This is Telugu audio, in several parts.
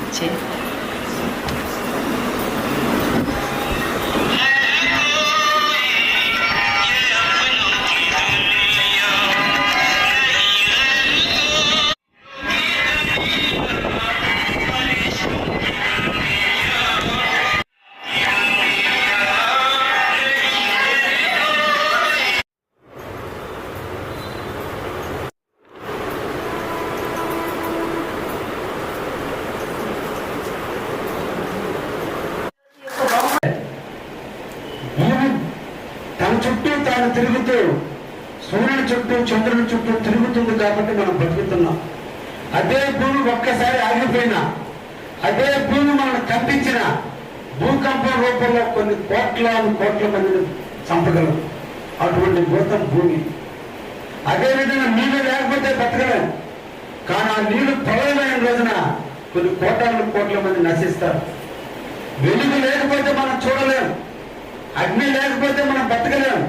మీదకి చుట్టూ తాను తిరుగుతూ సూర్యుని చుట్టూ చంద్రుని చుట్టూ తిరుగుతుంది కాబట్టి మనం బతుకుతున్నాం అదే భూమి ఒక్కసారి ఆగిపోయినా అదే భూమి మనం కంపించిన భూకంపం రూపంలో కొన్ని కోట్ల కోట్ల మందిని చంపగలం. అటువంటి భూతం భూమి. అదేవిధంగా నీళ్ళు లేకపోతే బతకలేం కానీ ఆ నీళ్ళు ప్రళయమైన రోజున కొన్ని కోట్ల కోట్ల మంది నశిస్తారు. వెలుగు లేకపోతే మనం చూడలేము అగ్ని లేకపోతే మనం బతకలేం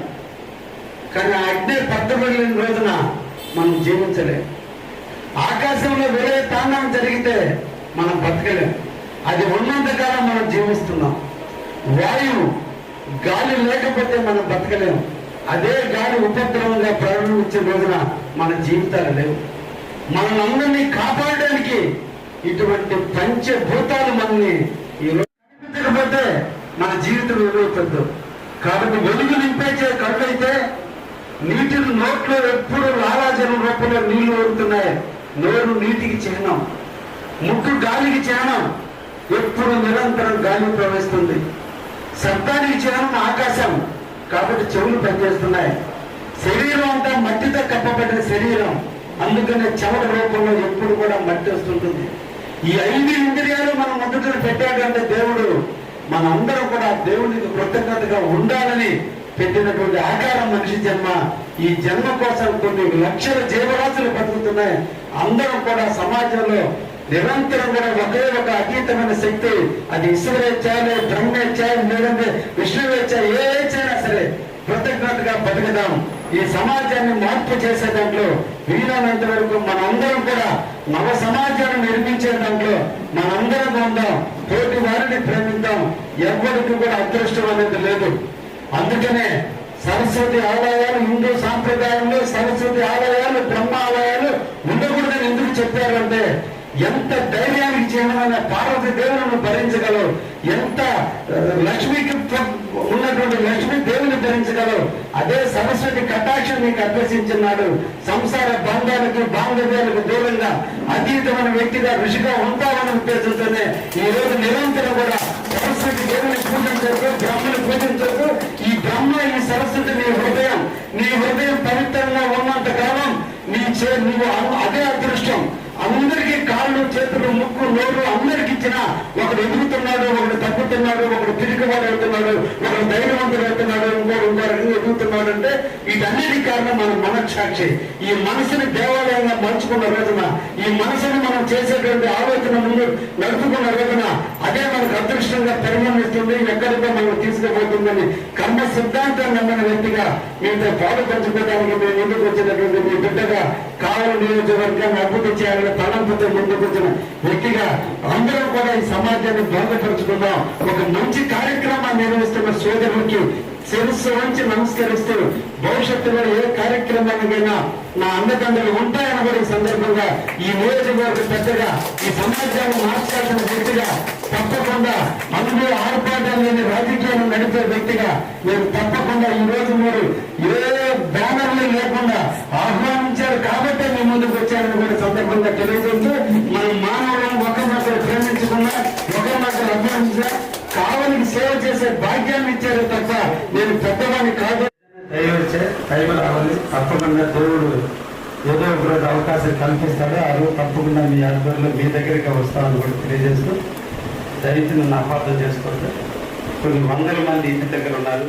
కానీ ఆ అగ్ని పట్టబడిన రోజున మనం జీవించలేం ఆకాశంలో వేరే తాండవం జరిగితే మనం బతకలేం అది ఉన్నంతకాలం మనం జీవిస్తున్నాం. వాయువు గాలి లేకపోతే మనం బతకలేం అదే గాలి ఉపద్రవంగా ప్రారంభించే రోజున మన జీవితాలు లేవు. మనల్ని అందరినీ కాపాడడానికి ఇటువంటి పంచభూతాలు మనల్ని ఈ రోజు కనిపించకపోతే మన జీవితం ఏమవుతుందో కాబట్టి వెలుగు నింపేచే కళ్ళైతే అయితే నీటిని నోట్లో ఎప్పుడు లాలాజలం రూపంలో నీళ్ళు ఊరుతున్నాయి. నోరు నీటికి చిహ్నం. ముక్కు గాలికి చిహ్నం. ఎప్పుడు నిరంతరం గాలి ప్రవహిస్తుంది. శబ్దానికి చిహ్నం ఆకాశం. కాబట్టి చెవులు పనిచేస్తున్నాయి. శరీరం అంతా మట్టితో కప్పబడిన శరీరం. అందుకనే చెమట రూపంలో ఎప్పుడు కూడా మట్టి వస్తుంటుంది. ఈ ఐదు ఇంద్రియాలు మనం మొదట పెట్టాడంటే దేవుడు. మనందరం కూడా దేవునికి కృతజ్ఞతగా ఉండాలని పెట్టినటువంటి ఆకారం మనిషి జన్మ ఈ జన్మ కోసం కొన్ని లక్షల జీవరాశులు బతుకుతున్నాయి. అందరం కూడా సమాజంలో నిరంతరం కూడా ఒకే ఒక అతీతమైన శక్తి అది ఈశ్వరేచ్చాయలే బ్రహ్మేచ్చాయ లేదంటే విష్ణువేచ్ఛ ఏ ఇచ్చైనా సరే కృతజ్ఞతగా బతుకుదాం. ఈ సమాజాన్ని మార్పు చేసే దాంట్లో వీలైనంత వరకు మనందరం కూడా నవ సమాజాన్ని నిర్మించే దాంట్లో మనందరం ఉందాం తోటి వారిని ప్రేమిద్దాం. ఎవరికి కూడా అదృష్టం అనేది లేదు. అందుకనే సరస్వతి ఆలయాలు హిందూ సాంప్రదాయంలో సరస్వతి ఆలయాలు బ్రహ్మ ఆలయాలు ఉండకూడదని ఎందుకు చెప్పారంటే ఎంత ధైర్యానికి చిహ్నమైన పార్వతి దేవులను భరించగలవు ఎంత లక్ష్మికి ఉన్నటువంటి లక్ష్మి దేవుని ధరించగలవు. అదే సరస్వతి కటాక్షం నీకు అభ్యసించున్నాడు సంసార బంధాలకు బాంధవ్యాలకు దూరంగా అతీతమైన వ్యక్తిగా ఋషిగా ఉంటామని ఉద్దేశంతోనే ఈ రోజు నిరంతరం కూడా సరస్వతి దేవుని పూజించకు బ్రహ్మని పూజించకు ఈ బ్రహ్మ ఈ సరస్వతి నీ హృదయం నీ హృదయం పవిత్రంగా ఉన్నంత కాలం నీ చే నువ్వు అదే అదృష్టం. అందరికీ కాళ్ళు చేతులు ముక్కు నోరు అందరికి ఇచ్చిన ఒకడు ఎదుగుతున్నాడు ఒకడు తప్పుతున్నాడు ఒకడు తిరుగుబాటు అవుతున్నాడు ఒకడు ధైర్యవంతుడు అవుతున్నాడు ఇంకోడు ఇంకో ఎదుగుతున్నాడు అంటే వీటన్నిటి కారణం మన మనస్సాక్షి. ఈ మనసుని దేవాలయంగా మలుచుకున్న రోజున ఈ మనసుని మనం చేసేటువంటి ఆలోచన ముందు నడుపుకున్న రోజున అదే మనకు అదృష్టంగా పరిణమిస్తుంది ఎక్కడికో మనం తీసుకుపోతుందని కర్మ సిద్ధాంతం నమ్మిన వ్యక్తిగా మీతో పాలు పంచుకోవడానికి మేము ముందుకు వచ్చినటువంటి మీ బిడ్డగా కావలి నియోజకవర్గాన్ని అభివృద్ధి చేయాలని తలంపుతో ముందుకు వచ్చిన వ్యక్తిగా అందరం కూడా ఈ సమాజాన్ని బాగుపరుచుకుందాం. ఒక మంచి కార్యక్రమాన్ని నిర్వహిస్తున్న సోదరులకి శిరస్సు వంచి నమస్కరిస్తూ భవిష్యత్తులో ఏ కార్యక్రమానికైనా నా అన్నదండలు ఉంటాయని కూడా ఈ సందర్భంగా ఈ నియోజకవర్గ పెద్దగా ఈ సమాజాన్ని మార్చాల్సిన వ్యక్తిగా తప్పకుండా అందులో ఆర్పాటాలు లేని రాజకీయాన్ని నడిపే వ్యక్తిగా నేను తప్పకుండా ఈ రోజు మీరు ఏ బ్యానర్లు లేకుండా ఆహ్వానించారు కాబట్టే మీ ముందుకు వచ్చారని కూడా సందర్భంగా తెలియజేస్తూ మనం మానవులను ఒకరినొకరు ప్రేమించకుండా ఒకరినొకరు అభినందించా కావలికి సేవ చేసే భాగ్యాన్ని ఇచ్చారు తప్ప నేను పెద్దవాడిని కాదు. దైవ వచ్చే రావాలి. తప్పకుండా దేవుడు ఏదో ఒక రోజు అవకాశం కల్పిస్తాడో. ఆ రోజు తప్పకుండా మీ ఆధ్వర్యంలో మీ దగ్గరికి వస్తామని కూడా తెలియజేస్తూ దయచేసి నన్ను అపార్థం చేసుకోండి కొన్ని వందల మంది ఇంటి దగ్గర ఉన్నారు.